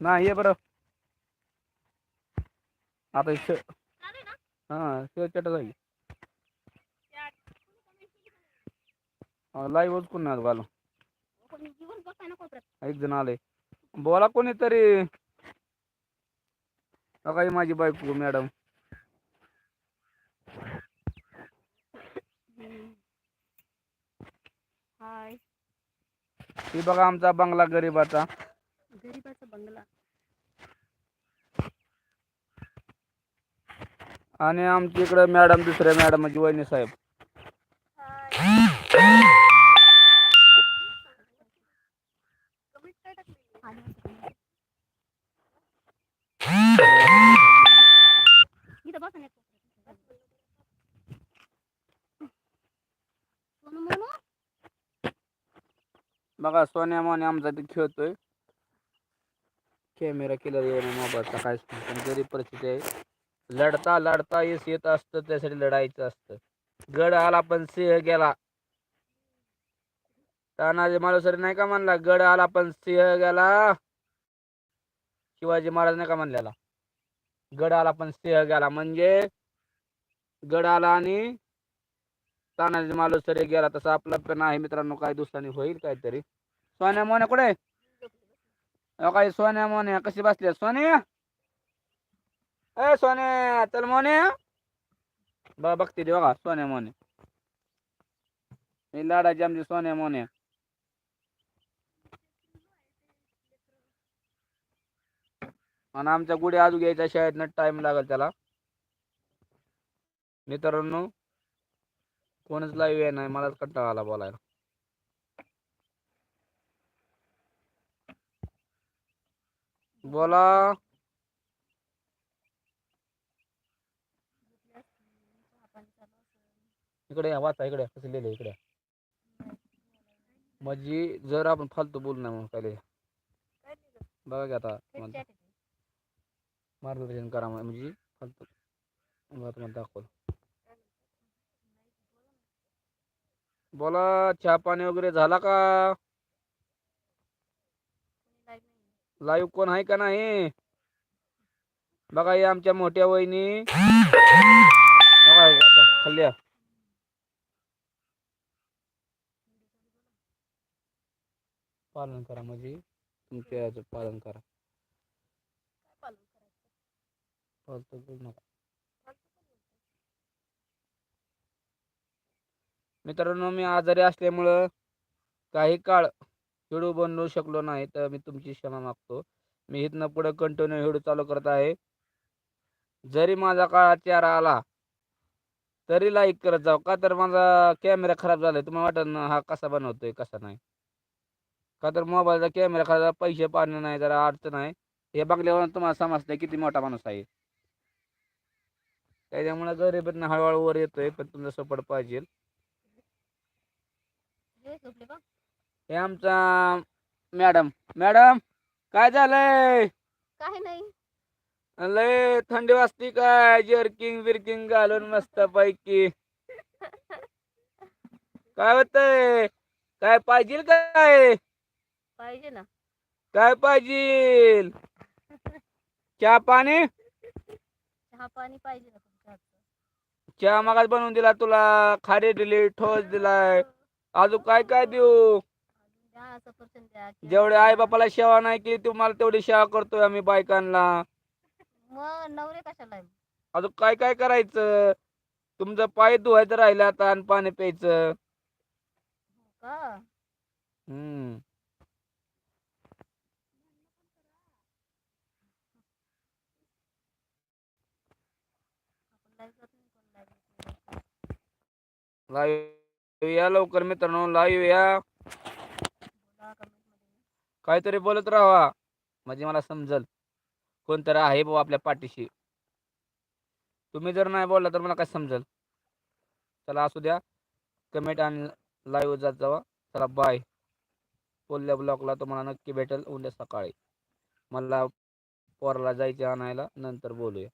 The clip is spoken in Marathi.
नाही ये बरं आता श चालेल ना हां शेवटच्या झाली त्या- लाईव्हच कोण नाही घालून कोणी जीवन बघताय ना कोपऱ्यात एक जण आले बोला कोणीतरी काही माझी बायको मॅडम। हाय। ही बघा आमचा बंगला गरीबाचा। गरीबाचा बंगला. आणि आमच्या इकडे मॅडम दुसऱ्या मॅडम म्हणजे वहिनी साहेब. बघा सोन्या मोने आमचा ते खेळतोय. कॅमेरा केला मोबाईलचा काय पण गरीब परिस्थिती आहे लढता लढता यश येत असतं त्यासाठी लढायचं असतं. गड आला पण सिंह गेला. तानाजी मालुसरी नाही का म्हणला गड आला पण सिंह गेला. शिवाजी महाराज नाही का म्हणलेला गड आला पण सिंह गेला. म्हणजे गड आला आणि तानाजी मालुसरी गेला तसं आपला पण आहे मित्रांनो काही दिवसांनी होईल काहीतरी. सोन्या मोन्या कुठे काही सोन्या मोन्या कशी बसल्या? सोन्या? ए सोन्या चल मोन्या. बघा बघते ती बघा सोन्या मोन्या. ही लाडाची आमची सोन्या मोन्या. आणि आमच्या गुढी आजू घ्यायच्या शाळेतनं टाइम लागेल त्याला. मित्रांनो कोणच लाईव्ह आहे नाही मलाच कंटाळा आला बोलायला. बोला. इकडे या, वाचा इकडे कसं लिहिलं इकडे म्हणजे जर आपण फालतू बोलू नाही मग पहिले. बघा की आता मार्गदर्शन करा म्हणजे फालतू. मला तुम्हाला दाखवलं. बोला चहा पाणी वगैरे झाला का? लाईव्ह कोण आहे का नाही? बघा या आमच्या मोठ्या वहिनी. बघा आता, पालन करा म्हणजे तुमच्या याचं पालन करा. मित्रांनो मी आजारी असल्यामुळं काही काळ व्हिडिओ बनवू शकलो नाही तर मी तुमची क्षमा मागतो. मी इथनं पुढे कंटिन्यू व्हिडिओ चालू करत आहे. जरी माझा काळा चेहरा आला तरी लाईक करत जाऊ. का तर माझा कॅमेरा खराब झालाय तुम्हाला वाटत ना हा कसा बनवतोय कसा नाही? का तर मोबाईलचा कॅमेरा खराब पैसे पाणी नाही जरा अडचण आहे. हे बघल्यावर तुम्हाला समजतंय किती मोठा माणूस आहे. त्याच्यामुळे गरिबीतनं हळूहळू वर येतोय पण तुमचा सपोर्ट पाहिजे. हे आमचा मॅडम मॅडम काय झालंय? काही नाही. लय थंडी वाजती काय? जर्किंग बिर्किंग घालून मस्त पैकी. काय होतंय? काय पाहिजे काय? पाहिजे ना. काय पाहिजे चहा पाणी? चहा पाणी पाहिजे ना. चहा मागास बनवून दिला तुला खारी दिली ठोस दिलाय. अजून काय काय देऊ? जेवढे आई. बापाला सेवा नाही केली तुम्हाला तेवढी सेवा करतोय आम्ही बायकांना मग नवरे कशाला आहे? अजून काय काय करायचं तुमचं पाय धुवायचं राहिलं आता आणि पाणी प्यायचं का हम्म. लाईव्ह या लवकर मित्रांनो लाईव्ह या. काहीतरी बोलत राहा म्हणजे मला समजल. कोणतरी आहे भाऊ आपल्या पाठीशी. तुम्ही जर नाही बोलला तर मला काय समजल? चला असू द्या. कमेंट आणि लाईव्ह जात जावा. चला बाय पोल्ल्या ब्लॉकला तुम्हाला नक्की भेटेल उद्या सकाळी. मला पोराला जायचे आणायला. नंतर बोलूया.